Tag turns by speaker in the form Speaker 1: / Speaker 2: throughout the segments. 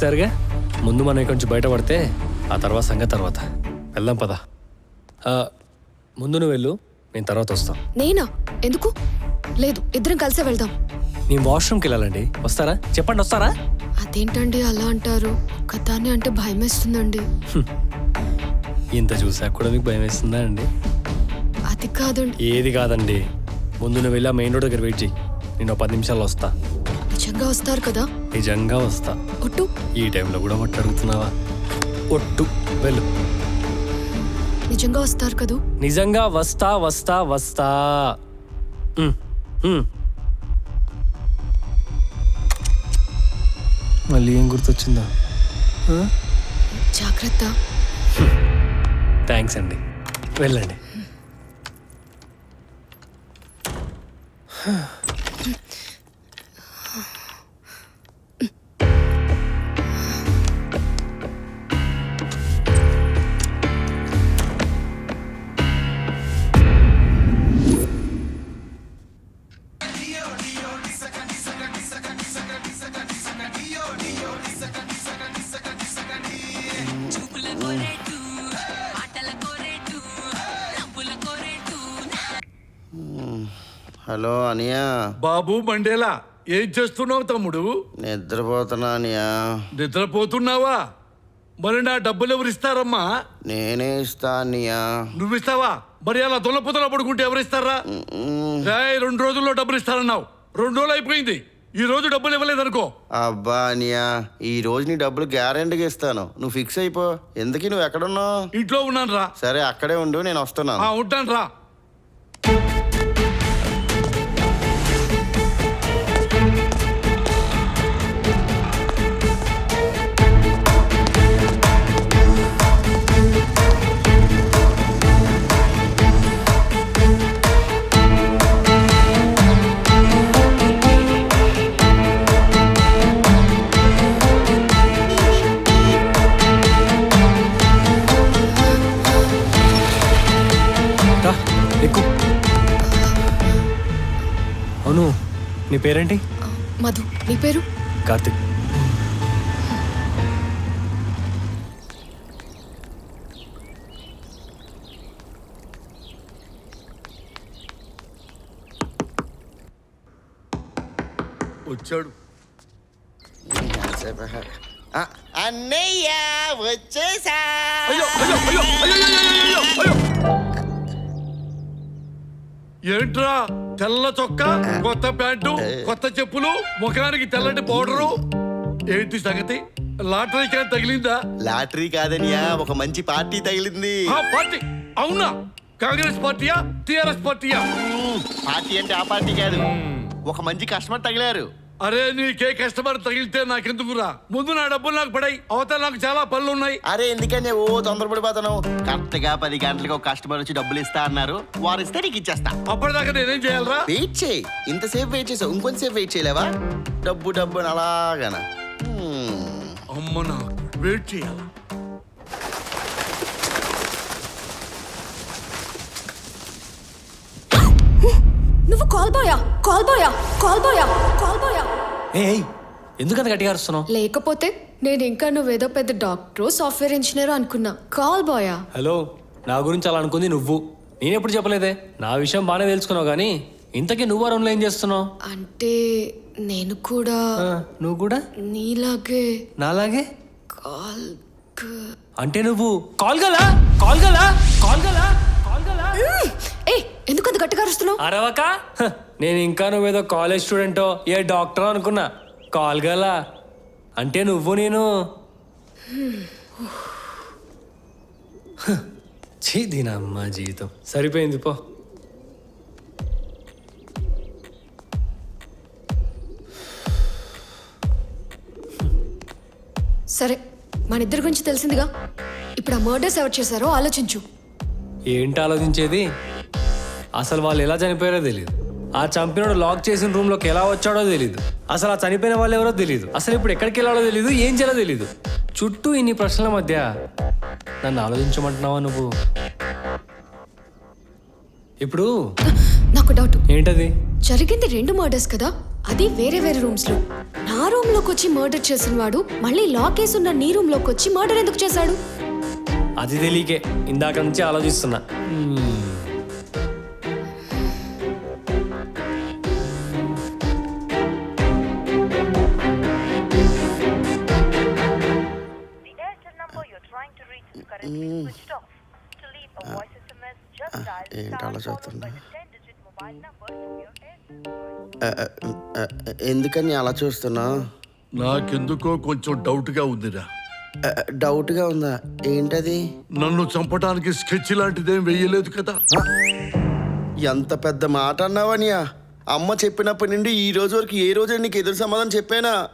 Speaker 1: సరిగా? ముందు మనం ఇక్కడి నుంచి బయటపడితే ఆ తర్వాత సంగతి తర్వాత. వెళ్దాం పద. ముందు నువ్వు వెళ్ళు నేను తర్వాత వస్తాం.
Speaker 2: నేనా? ఎందుకు? లేదు ఇద్దరం కలిసే వెళ్దాం.
Speaker 1: నేను వాష్రూమ్కి వెళ్ళాలండి. వస్తారా? చెప్పండి వస్తారా?
Speaker 2: అదేంటండి అలా అంటారు? ఒక్కదాన్ని అంటే భయం వేస్తుందండి
Speaker 1: ఇంత చూసాక కూడా మీకు భయం వేస్తుందా అండి?
Speaker 2: అది కాదండి.
Speaker 1: ఏది కాదండి. ముందు నువ్వు వెళ్ళి మెయిన్ రోడ్ దగ్గర వెయిట్ చేయి నేను పది నిమిషాల్లో వస్తా.
Speaker 2: నిజంగా వస్తారు కదా?
Speaker 1: నిజంగా వస్తా.
Speaker 2: ఒట్టు.
Speaker 1: ఈ టైంలో కూడా ఒట్టు అడుగుతున్నావా? ఒట్టు. వెళ్ళు.
Speaker 2: నిజంగా వస్తారు కదూ?
Speaker 1: నిజంగా వస్తా వస్తా వస్తా. ఉమ్, ఉమ్. మళ్ళీ ఏం గుర్తొచ్చిందా?
Speaker 2: జాగ్రత్త.
Speaker 1: థ్యాంక్స్ అండి. వెళ్ళండి.
Speaker 3: హలో అనియా.
Speaker 4: బాబు మండేలా ఏం చేస్తున్నావు తమ్ముడు?
Speaker 3: నిద్రపోతున్నా అనియా.
Speaker 4: నిద్రపోతున్నావా? మరి నా డబ్బులు ఎవరు ఇస్తారమ్మా?
Speaker 3: నేనే ఇస్తా అనియా.
Speaker 4: నువ్వు ఇస్తావా? మరి అలా దొల్లపుతల పడుకుంటే ఎవరు ఇస్తారా? రాయ్ రెండు రోజుల్లో డబ్బులు ఇస్తారన్నావు రెండు రోజులు అయిపోయింది. ఈ రోజు డబ్బులు ఇవ్వలేదనుకో.
Speaker 3: అబ్బా అనియా ఈ రోజు నీ డబ్బులు గ్యారెంటీగా ఇస్తాను. నువ్వు ఫిక్స్ అయిపో. ఎందుకు? నువ్వు ఎక్కడున్నావు?
Speaker 4: ఇంట్లో ఉన్నాను రా
Speaker 3: సరే అక్కడే ఉండు నేను వస్తున్నాను.
Speaker 4: ఉంటాను రా
Speaker 1: అవును నీ పేరేంటి?
Speaker 2: మధు. నీ పేరు?
Speaker 1: కార్తిక్.
Speaker 4: వచ్చాడు.
Speaker 3: అన్నయ్య వచ్చేసా.
Speaker 4: అయ్యో అయ్యో అయ్యో, అయ్యో, అయ్యో, అయ్యో. ఏంట్రా? తెల్ల చొక్కా కొత్త ప్యాంటు కొత్త చెప్పులు ముఖానికి తెల్లటి పౌడరు. ఏంటి సంగతి? లాటరీ తగిలిందా?
Speaker 3: లాటరీ కాదనియా ఒక మంచి పార్టీ తగిలింది.
Speaker 4: ఆ పార్టీ? అవునా? కాంగ్రెస్ పార్టీయా టిఆర్ఎస్ పార్టీయా?
Speaker 3: పార్టీ అంటే ఆ పార్టీ కాదు. ఒక మంచి కస్టమర్ తగిలారు.
Speaker 4: అరే నీకే కస్టమర్ తగిలితే నాకెందుకురా? ముందు నా డబ్బులు నాకు పడాయి అవతల నాకు చాలా పనులు ఉన్నాయి
Speaker 3: అరే ఎందుకని ఓ తొందరపడిపోతాను కరెక్ట్గా పది గంటలకు ఒక కస్టమర్ వచ్చి డబ్బులు ఇస్తా అన్నారు. వారు ఇస్తే నీకు ఇచ్చేస్తా.
Speaker 4: అప్పటిదాకా నేనేం చేయాలరా?
Speaker 3: వెయిట్ చేయి. ఇంతసేపు వెయిట్ చేసావు ఇంకొంతసేపు వెయిట్ చేయలేవా? డబ్బు డబ్బు అలాగనా? హ్మ్.
Speaker 4: అమ్మ నాకు వెయిట్ చేయాలా?
Speaker 2: నువ్వు కాల్ బాయా కాల్ బాయా కాల్ బాయా కాల్ బాయా
Speaker 1: ఏయ్ ఎందుకంత గట్టిగా అరుస్తున్నావు?
Speaker 2: లేకపోతే నేను ఇంకా నువ్వేదో పెద్ద డాక్టర్ సాఫ్ట్వేర్ ఇంజనీర్ అనుకున్నా. కాల్ బాయా
Speaker 1: హలో నా గురించి అలా అనుకుంది నువ్వు. నేను ఎప్పుడు చెప్పలేదే? నా విషయం బాగానే తెలుసుకున్నావు కానీ ఇంతకీ నువ్వు రూమ్లో ఏం చేస్తున్నావు?
Speaker 2: అంటే నేను కూడా
Speaker 1: ఆ, నువ్వు కూడా?
Speaker 2: నీలాగే
Speaker 1: నాలాగే?
Speaker 2: కాల్
Speaker 1: అంటే నువ్వు call Galla? Call Galla? Call Galla? Call Galla?
Speaker 2: ఎందుకు అంత గట్టిగా అరుస్తున్నావు?
Speaker 1: అరవక? హ, నేను ఇంకా నువ్వేదో కాలేజ్ స్టూడెంటో ఏ డాక్టర్ అనుకున్నా. కాల్ గలా. అంటే నువ్వు నేను. హ, ఛీ జీవితం. సరిపోయింది పో.
Speaker 2: సరే మన ఇద్దరి గురించి తెలిసిందిగా. ఇప్పుడు ఆ మర్డర్స్ ఎవరు చేశారో ఆలోచించు.
Speaker 1: ఏంటి ఆలోచించేది? అసలు వాళ్ళు ఎలా చనిపోయారో తెలియదు ఆ చంపినోడు లాక్ చేసిన రూమ్లోకి ఎలా వచ్చాడో తెలియదు అసలు ఆ చనిపోయిన వాళ్ళు ఎవరో తెలియదు అసలు ఇప్పుడు ఎక్కడికి వెళ్ళాలో తెలియదు ఏం చేయాలో తెలియదు చుట్టూ ఇన్ని ప్రశ్నల మధ్య నన్ను ఆలోచించమంటున్నావా నువ్వు? ఇప్పుడు
Speaker 2: నాకు డౌట్.
Speaker 1: ఏంటది?
Speaker 2: జరిగింది రెండు మర్డర్స్ కదా? అది వేరే వేరే రూమ్స్లో. నా రూమ్లోకి వచ్చి మర్డర్ చేసిన వాడు మళ్ళీ లాక్ వేసి ఉన్న నీ రూమ్లోకి వచ్చి మర్డర్ ఎందుకు చేశాడు?
Speaker 1: అది తెలియకే. ఇందాక నుంచి ఆలోచిస్తున్నా.
Speaker 3: ఆ, ఆ, ఆ, ఎందుకని అలా చూస్తున్నా?
Speaker 4: నాకెందుకో కొంచెం డౌట్గా ఉందిరా
Speaker 3: డౌట్గా ఉందా? ఏంటది?
Speaker 4: నన్ను చంపడానికి స్కెచ్ లాంటిదేం వెయ్యలేదు కదా.
Speaker 3: ఆ, ఎంత పెద్ద మాట అన్నావనియా అమ్మ చెప్పినప్పటి నుండి ఈ రోజు వరకు ఏ రోజు నీకు ఎదురు సమాధానం చెప్పానా?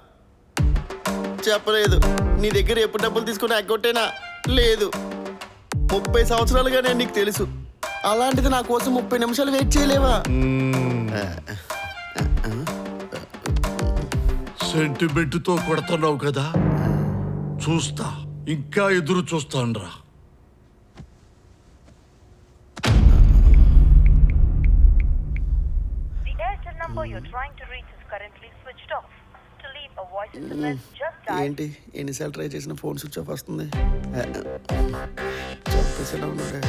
Speaker 3: చెప్పలేదు. నీ దగ్గర ఎప్పుడు డబ్బులు తీసుకుని ఎగ్గొట్టేనా లేదు. ముప్పై సంవత్సరాలుగా నేను నీకు తెలుసు. అలాంటిది నా కోసం ముప్పై నిమిషాలు వెయిట్ చేయలేవా?
Speaker 4: సెంటిమెంట్తో కొడుతున్నావు కదా? చూస్తా. ఇంకా ఎదురు చూస్తాన్రా.
Speaker 5: Number you're trying to reach is currently
Speaker 3: ఏంటి? ఎన్నిసార్లు ట్రై చేసిన ఫోన్ స్విచ్ ఆఫ్ వస్తుంది? ఆ, చెప్పేసేలా ఉన్నాడే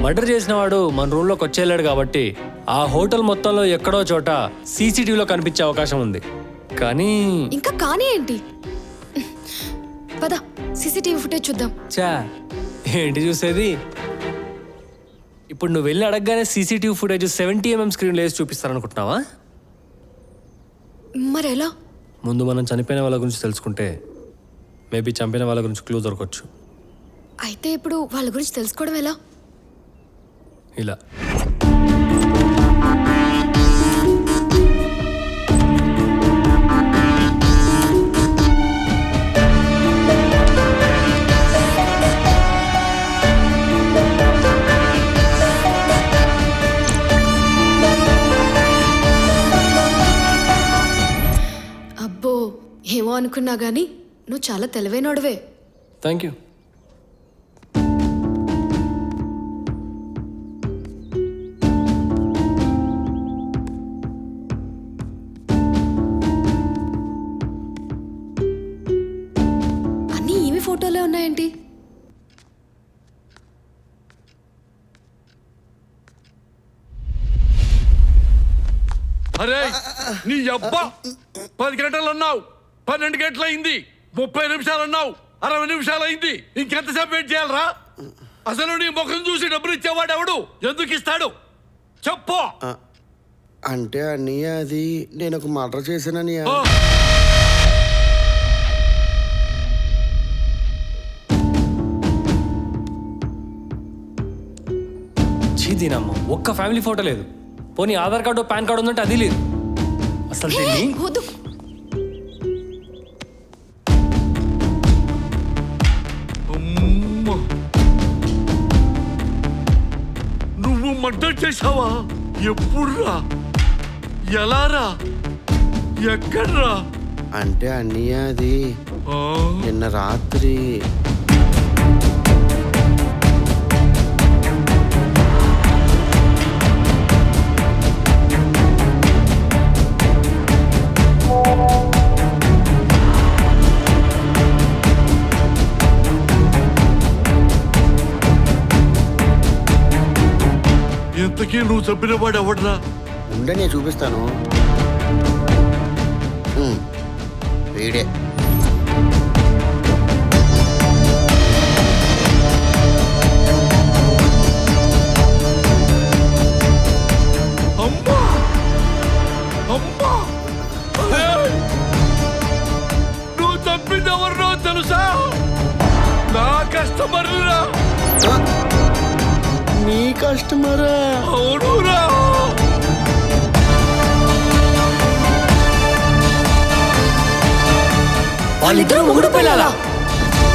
Speaker 1: మర్డర్ చేసిన వాడు మన రూమ్లోకి వచ్చేళ్ళాడు కాబట్టి ఆ హోటల్ మొత్తంలో ఎక్కడో చోట సీసీటీవీలో కనిపించే అవకాశం ఉంది. కానీ
Speaker 2: ఇంకా కానీ ఏంటి? పద సీసీటీవీ ఫుటేజ్ చూద్దాం.
Speaker 1: చా ఏంటి చూసేది? ఇప్పుడు నువ్వు వెళ్ళి అడగగానే CCTV footage seventy MM screen లేసి చూపిస్తారనుకుంటున్నావా?
Speaker 2: మరి ఎలా
Speaker 1: ముందు మనం చనిపోయిన వాళ్ళ గురించి తెలుసుకుంటే మేబీ చంపిన వాళ్ళ గురించి క్లూ దొరకవచ్చు
Speaker 2: అయితే ఇప్పుడు వాళ్ళ గురించి తెలుసుకోవడం ఎలా?
Speaker 1: ఇలా.
Speaker 2: అనుకున్నా గానీ నువ్వు చాలా తెలివైనోడవే.
Speaker 1: థ్యాంక్ యూ
Speaker 2: అన్నీ ఈమె ఫోటోలే ఉన్నాయేంటి?
Speaker 4: అరే నీ అబ్బా! పది గంటలు అన్నావు. పన్నెండు గంటలు అయింది ముప్పై నిమిషాలు అన్నావు అరవై నిమిషాలు అయింది ఇంకెంతసేపు వెయిట్ చేయాలరా? అసలు నీ ముఖం చూసి డబ్బులు ఇచ్చేవాడు ఎవడు ఎందుకు ఇస్తాడు? చెప్పు.
Speaker 3: అంటే అన్నయ్య అది నేను ఒక మర్డర్ చేశానన్నయ్య
Speaker 4: ఆ,
Speaker 1: చీదీనమ్మ ఒక్క ఫ్యామిలీ ఫోటో లేదు. పోనీ ఆధార్ కార్డు పాన్ కార్డు ఉందంటే అది లేదు. అసలు
Speaker 4: మర్డర్ చేశావా? ఎప్పుడురా? ఎలారా? ఎక్కడ్రా?
Speaker 3: అంటే అన్నయ్య అది. నిన్న రాత్రి
Speaker 4: ఇంతకీ నువ్వు చంపిన వాడు ఎవడ్రా?
Speaker 3: ఉండే చూపిస్తాను. వీడే. కస్టమరా?
Speaker 4: అవునురా.
Speaker 1: వాళ్ళిద్దరూ ముగ్గురు పిల్లలా